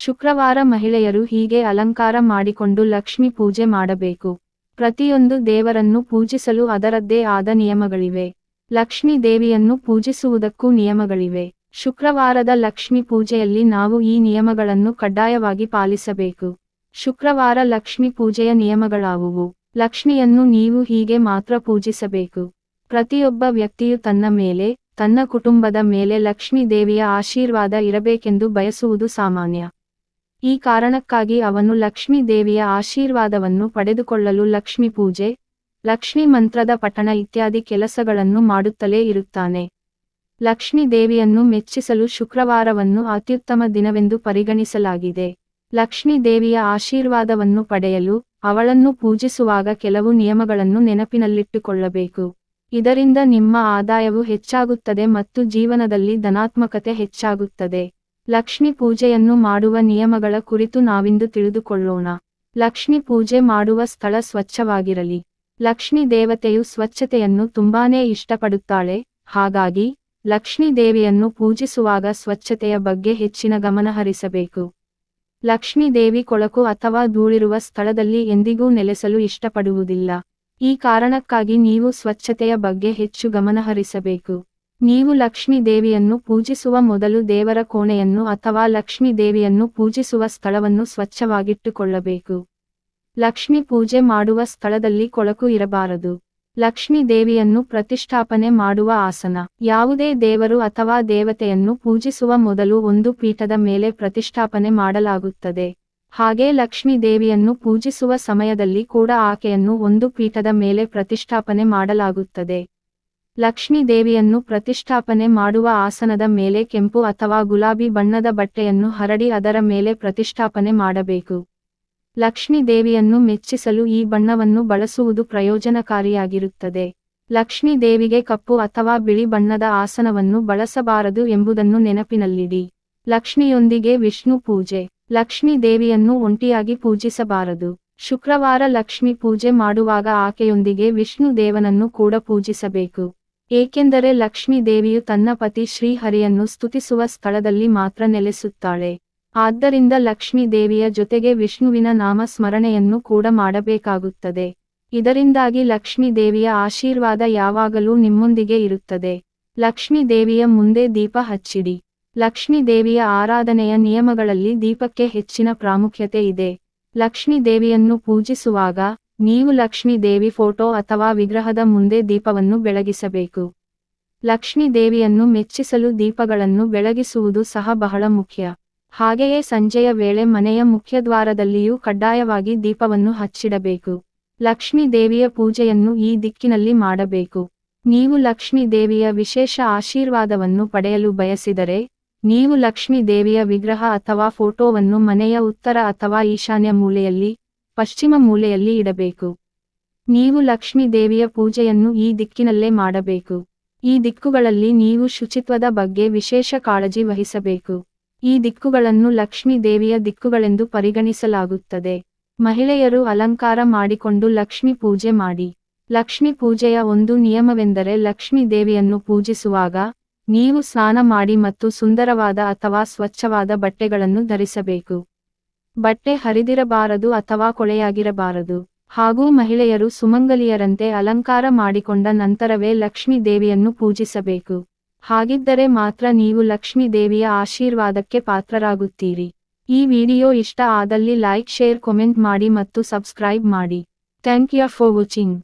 ಶುಕ್ರವಾರ ಮಹಿಳೆಯರು ಹೀಗೆ ಅಲಂಕಾರ ಮಾಡಿಕೊಂಡು ಲಕ್ಷ್ಮಿ ಪೂಜೆ ಮಾಡಬೇಕು. ಪ್ರತಿಯೊಂದು ದೇವರನ್ನು ಪೂಜಿಸಲು ಅದರದ್ದೇ ಆದ ನಿಯಮಗಳಿವೆ. ಲಕ್ಷ್ಮೀ ದೇವಿಯನ್ನು ಪೂಜಿಸುವುದಕ್ಕೂ ನಿಯಮಗಳಿವೆ. ಶುಕ್ರವಾರದ ಲಕ್ಷ್ಮಿ ಪೂಜೆಯಲ್ಲಿ ನಾವು ಈ ನಿಯಮಗಳನ್ನು ಕಡ್ಡಾಯವಾಗಿ ಪಾಲಿಸಬೇಕು. ಶುಕ್ರವಾರ ಲಕ್ಷ್ಮಿ ಪೂಜೆಯ ನಿಯಮಗಳಾವುವು? ಲಕ್ಷ್ಮಿಯನ್ನು ನೀವು ಹೀಗೆ ಮಾತ್ರ ಪೂಜಿಸಬೇಕು. ಪ್ರತಿಯೊಬ್ಬ ವ್ಯಕ್ತಿಯು ತನ್ನ ಮೇಲೆ, ತನ್ನ ಕುಟುಂಬದ ಮೇಲೆ ಲಕ್ಷ್ಮೀ ದೇವಿಯ ಆಶೀರ್ವಾದ ಇರಬೇಕೆಂದು ಬಯಸುವುದು ಸಾಮಾನ್ಯ. ಈ ಕಾರಣಕ್ಕಾಗಿ ಅವನು ಲಕ್ಷ್ಮೀ ದೇವಿಯ ಆಶೀರ್ವಾದವನ್ನು ಪಡೆದುಕೊಳ್ಳಲು ಲಕ್ಷ್ಮಿ ಪೂಜೆ, ಲಕ್ಷ್ಮಿ ಮಂತ್ರದ ಪಠಣ ಇತ್ಯಾದಿ ಕೆಲಸಗಳನ್ನು ಮಾಡುತ್ತಲೇ ಇರುತ್ತಾನೆ. ಲಕ್ಷ್ಮೀ ದೇವಿಯನ್ನು ಮೆಚ್ಚಿಸಲು ಶುಕ್ರವಾರವನ್ನು ಅತ್ಯುತ್ತಮ ದಿನವೆಂದು ಪರಿಗಣಿಸಲಾಗಿದೆ. ಲಕ್ಷ್ಮೀ ದೇವಿಯ ಆಶೀರ್ವಾದವನ್ನು ಪಡೆಯಲು ಅವಳನ್ನು ಪೂಜಿಸುವಾಗ ಕೆಲವು ನಿಯಮಗಳನ್ನು ನೆನಪಿನಲ್ಲಿಟ್ಟುಕೊಳ್ಳಬೇಕು. ಇದರಿಂದ ನಿಮ್ಮ ಆದಾಯವು ಹೆಚ್ಚಾಗುತ್ತದೆ ಮತ್ತು ಜೀವನದಲ್ಲಿ ಧನಾತ್ಮಕತೆ ಹೆಚ್ಚಾಗುತ್ತದೆ. ಲಕ್ಷ್ಮಿ ಪೂಜೆಯನ್ನು ಮಾಡುವ ನಿಯಮಗಳ ಕುರಿತು ನಾವಿಂದು ತಿಳಿದುಕೊಳ್ಳೋಣ. ಲಕ್ಷ್ಮಿ ಪೂಜೆ ಮಾಡುವ ಸ್ಥಳ ಸ್ವಚ್ಛವಾಗಿರಲಿ. ಲಕ್ಷ್ಮೀ ದೇವತೆಯು ಸ್ವಚ್ಛತೆಯನ್ನು ತುಂಬಾನೇ ಇಷ್ಟಪಡುತ್ತಾಳೆ. ಹಾಗಾಗಿ, ಲಕ್ಷ್ಮೀ ದೇವಿಯನ್ನು ಪೂಜಿಸುವಾಗ ಸ್ವಚ್ಛತೆಯ ಬಗ್ಗೆ ಹೆಚ್ಚಿನ ಗಮನ ಹರಿಸಬೇಕು. ಲಕ್ಷ್ಮೀ ದೇವಿ ಕೊಳಕು ಅಥವಾ ಧೂಳಿರುವ ಸ್ಥಳದಲ್ಲಿ ಎಂದಿಗೂ ನೆಲೆಸಲು ಇಷ್ಟಪಡುವುದಿಲ್ಲ. ಈ ಕಾರಣಕ್ಕಾಗಿ ನೀವು ಸ್ವಚ್ಛತೆಯ ಬಗ್ಗೆ ಹೆಚ್ಚು ಗಮನ ಹರಿಸಬೇಕು. ನೀವು ಲಕ್ಷ್ಮೀ ದೇವಿಯನ್ನು ಪೂಜಿಸುವ ಮೊದಲು ದೇವರ ಕೋಣೆಯನ್ನು ಅಥವಾ ಲಕ್ಷ್ಮೀ ದೇವಿಯನ್ನು ಪೂಜಿಸುವ ಸ್ಥಳವನ್ನು ಸ್ವಚ್ಛವಾಗಿಟ್ಟುಕೊಳ್ಳಬೇಕು. ಲಕ್ಷ್ಮಿ ಪೂಜೆ ಮಾಡುವ ಸ್ಥಳದಲ್ಲಿ ಕೊಳಕು ಇರಬಾರದು. ಲಕ್ಷ್ಮೀ ದೇವಿಯನ್ನು ಪ್ರತಿಷ್ಠಾಪನೆ ಮಾಡುವ ಆಸನ. ಯಾವುದೇ ದೇವರು ಅಥವಾ ದೇವತೆಯನ್ನು ಪೂಜಿಸುವ ಮೊದಲು ಒಂದು ಪೀಠದ ಮೇಲೆ ಪ್ರತಿಷ್ಠಾಪನೆ ಮಾಡಲಾಗುತ್ತದೆ. ಹಾಗೆ ಲಕ್ಷ್ಮೀ ದೇವಿಯನ್ನು ಪೂಜಿಸುವ ಸಮಯದಲ್ಲಿ ಕೂಡ ಆಕೆಯನ್ನು ಒಂದು ಪೀಠದ ಮೇಲೆ ಪ್ರತಿಷ್ಠಾಪನೆ ಮಾಡಲಾಗುತ್ತದೆ. ಲಕ್ಷ್ಮೀ ದೇವಿಯನ್ನು ಪ್ರತಿಷ್ಠಾಪನೆ ಮಾಡುವ ಆಸನದ ಮೇಲೆ ಕೆಂಪು ಅಥವಾ ಗುಲಾಬಿ ಬಣ್ಣದ ಬಟ್ಟೆಯನ್ನು ಹರಡಿ ಅದರ ಮೇಲೆ ಪ್ರತಿಷ್ಠಾಪನೆ ಮಾಡಬೇಕು. ಲಕ್ಷ್ಮೀ ದೇವಿಯನ್ನು ಮೆಚ್ಚಿಸಲು ಈ ಬಣ್ಣವನ್ನು ಬಳಸುವುದು ಪ್ರಯೋಜನಕಾರಿಯಾಗಿರುತ್ತದೆ. ಲಕ್ಷ್ಮೀ ದೇವಿಗೆ ಕಪ್ಪು ಅಥವಾ ಬಿಳಿ ಬಣ್ಣದ ಆಸನವನ್ನು ಬಳಸಬಾರದು ಎಂಬುದನ್ನು ನೆನಪಿನಲ್ಲಿಡಿ. ಲಕ್ಷ್ಮಿಯೊಂದಿಗೆ ವಿಷ್ಣು ಪೂಜೆ. ಲಕ್ಷ್ಮೀ ದೇವಿಯನ್ನು ಒಂಟಿಯಾಗಿ ಪೂಜಿಸಬಾರದು. ಶುಕ್ರವಾರ ಲಕ್ಷ್ಮಿ ಪೂಜೆ ಮಾಡುವಾಗ ಆಕೆಯೊಂದಿಗೆ ವಿಷ್ಣು ದೇವನನ್ನು ಕೂಡ ಪೂಜಿಸಬೇಕು. ಏಕೆಂದರೆ ಲಕ್ಷ್ಮೀ ದೇವಿಯು ತನ್ನ ಪತಿ ಶ್ರೀಹರಿಯನ್ನು ಸ್ತುತಿಸುವ ಸ್ಥಳದಲ್ಲಿ ಮಾತ್ರ ನೆಲೆಸುತ್ತಾಳೆ. ಆದ್ದರಿಂದ ಲಕ್ಷ್ಮೀ ದೇವಿಯ ಜೊತೆಗೆ ವಿಷ್ಣುವಿನ ನಾಮ ಸ್ಮರಣೆಯನ್ನು ಕೂಡ ಮಾಡಬೇಕಾಗುತ್ತದೆ. ಇದರಿಂದಾಗಿ ಲಕ್ಷ್ಮೀ ದೇವಿಯ ಆಶೀರ್ವಾದ ಯಾವಾಗಲೂ ನಿಮ್ಮೊಂದಿಗೆ ಇರುತ್ತದೆ. ಲಕ್ಷ್ಮೀ ದೇವಿಯ ಮುಂದೆ ದೀಪ ಹಚ್ಚಿಡಿ. ಲಕ್ಷ್ಮೀ ದೇವಿಯ ಆರಾಧನೆಯ ನಿಯಮಗಳಲ್ಲಿ ದೀಪಕ್ಕೆ ಹೆಚ್ಚಿನ ಪ್ರಾಮುಖ್ಯತೆ ಇದೆ. ಲಕ್ಷ್ಮೀ ದೇವಿಯನ್ನು ಪೂಜಿಸುವಾಗ ನೀವು ಲಕ್ಷ್ಮೀ ದೇವಿ ಫೋಟೋ ಅಥವಾ ವಿಗ್ರಹದ ಮುಂದೆ ದೀಪವನ್ನು ಬೆಳಗಿಸಬೇಕು. ಲಕ್ಷ್ಮೀ ದೇವಿಯನ್ನು ಮೆಚ್ಚಿಸಲು ದೀಪಗಳನ್ನು ಬೆಳಗಿಸುವುದು ಸಹ ಬಹಳ ಮುಖ್ಯ. ಹಾಗೆಯೇ ಸಂಜೆಯ ವೇಳೆ ಮನೆಯ ಮುಖ್ಯದ್ವಾರದಲ್ಲಿಯೂ ಕಡ್ಡಾಯವಾಗಿ ದೀಪವನ್ನು ಹಚ್ಚಿಡಬೇಕು. ಲಕ್ಷ್ಮೀ ದೇವಿಯ ಪೂಜೆಯನ್ನು ಈ ದಿಕ್ಕಿನಲ್ಲಿ ಮಾಡಬೇಕು. ನೀವು ಲಕ್ಷ್ಮೀ ದೇವಿಯ ವಿಶೇಷ ಆಶೀರ್ವಾದವನ್ನು ಪಡೆಯಲು ಬಯಸಿದರೆ, ನೀವು ಲಕ್ಷ್ಮೀ ದೇವಿಯ ವಿಗ್ರಹ ಅಥವಾ ಫೋಟೋವನ್ನು ಮನೆಯ ಉತ್ತರ ಅಥವಾ ಈಶಾನ್ಯ ಮೂಲೆಯಲ್ಲಿ ಪಶ್ಚಿಮ ಮೂಲೆಯಲ್ಲಿ ಇಡಬೇಕು. ನೀವು ಲಕ್ಷ್ಮೀ ದೇವಿಯ ಪೂಜೆಯನ್ನು ಈ ದಿಕ್ಕಿನಲ್ಲೇ ಮಾಡಬೇಕು. ಈ ದಿಕ್ಕುಗಳಲ್ಲಿ ನೀವು ಶುಚಿತ್ವದ ಬಗ್ಗೆ ವಿಶೇಷ ಕಾಳಜಿ ವಹಿಸಬೇಕು. ಈ ದಿಕ್ಕುಗಳನ್ನು ಲಕ್ಷ್ಮೀ ದೇವಿಯ ದಿಕ್ಕುಗಳೆಂದು ಪರಿಗಣಿಸಲಾಗುತ್ತದೆ. ಮಹಿಳೆಯರು ಅಲಂಕಾರ ಮಾಡಿಕೊಂಡು ಲಕ್ಷ್ಮಿ ಪೂಜೆ ಮಾಡಿ. ಲಕ್ಷ್ಮಿ ಪೂಜೆಯ ಒಂದು ನಿಯಮವೆಂದರೆ ಲಕ್ಷ್ಮೀ ದೇವಿಯನ್ನು ಪೂಜಿಸುವಾಗ ನೀವು ಸ್ನಾನ ಮಾಡಿ ಮತ್ತು ಸುಂದರವಾದ ಅಥವಾ ಸ್ವಚ್ಛವಾದ ಬಟ್ಟೆಗಳನ್ನು ಧರಿಸಬೇಕು. ಬಟ್ಟೆ ಹರಿದಿರಬಾರದು ಅಥವಾ ಕೊಳೆಯಾಗಿರಬಾರದು. ಹಾಗೂ ಮಹಿಳೆಯರು ಸುಮಂಗಲಿಯರಂತೆ ಅಲಂಕಾರ ಮಾಡಿಕೊಂಡ ನಂತರವೇ ಲಕ್ಷ್ಮೀ ದೇವಿಯನ್ನು ಪೂಜಿಸಬೇಕು. ಹಾಗಿದ್ದರೆ ಮಾತ್ರ ನೀವು ಲಕ್ಷ್ಮೀ ದೇವಿಯ ಆಶೀರ್ವಾದಕ್ಕೆ ಪಾತ್ರರಾಗುತ್ತೀರಿ. ಈ ವಿಡಿಯೋ ಇಷ್ಟ ಆದಲ್ಲಿ ಲೈಕ್, ಶೇರ್, ಕಮೆಂಟ್ ಮಾಡಿ ಮತ್ತು ಸಬ್ಸ್ಕ್ರೈಬ್ ಮಾಡಿ. Thank you for watching.